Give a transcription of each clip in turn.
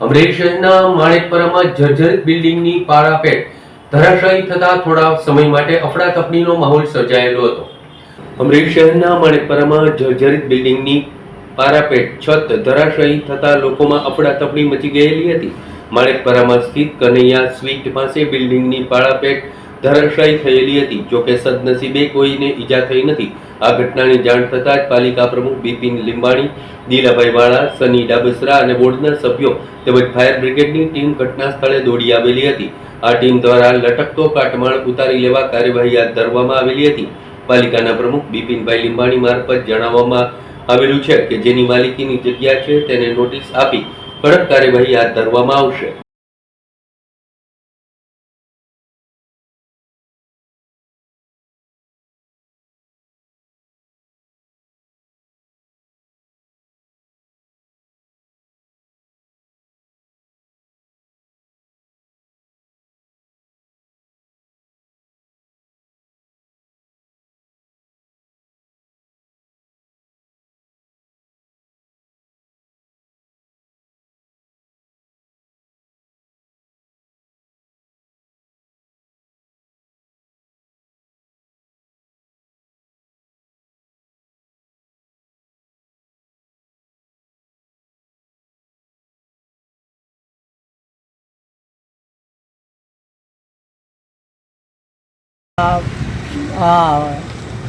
અમરેલી શહેરના માણેકપરામાં જર્જરિત બિલ્ડિંગની પારાપેટ ધરાશાયી થતા થોડા સમય માટે અફડાતફડીનો માહોલ સર્જાયેલો હતો. અમરેલી શહેરના માણેકપરામાં જર્જરિત બિલ્ડિંગની પારાપેટ છત ધરાશાયી થતા લોકોમાં અફડાતફડી મચી ગયેલી હતી. માણેકપરામાં સ્થિત કનૈયા સ્વીટ પાસે બિલ્ડિંગની પાળાપેટ ધરાશાયી થયેલી હતી. જોકે સદનસીબે કોઈને ઈજા થઈ નથી. આ ઘટનાની જાણ થતાં જ પાલિકા પ્રમુખ બિપિન લીંબાણી દિલાભાઈ વાળા, સની ડાબસરા અને બોર્ડના સભ્યો તેમજ ફાયર બ્રિગેડની ટીમ ઘટના સ્થળે દોડી આવેલી હતી. આ ટીમ દ્વારા લટકતો કાટમાળ ઉતારી લેવા કાર્યવાહી હાથ ધરવામાં આવેલી હતી. પાલિકાના પ્રમુખ બિપિનભાઈ લીંબાણી મારફત જણાવવામાં આવેલું છે કે જેની માલિકીની જગ્યા છે તેને નોટિસ આપી કડક કાર્યવાહી હાથ ધરવામાં આવશે.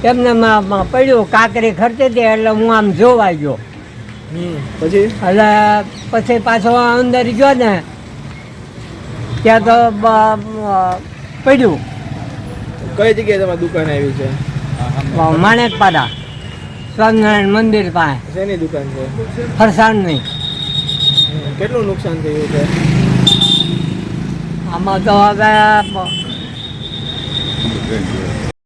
એમને પડ્યું કાકરી ખર્ચે હતી એટલે હું આમ જોવા ગયો. પછી? એટલે પછી પાછો અંદર ગયો ને ત્યાં તો પડ્યું. કઈ જગ્યાએ તમારી દુકાન આવી છે? માણેકપાડા સ્વામિનારાયણ મંદિર પાસે. શેની દુકાન છે? ફરસાણની. હમ, કેટલું નુકસાન થયું છે? આમાં તો હવે ganhou.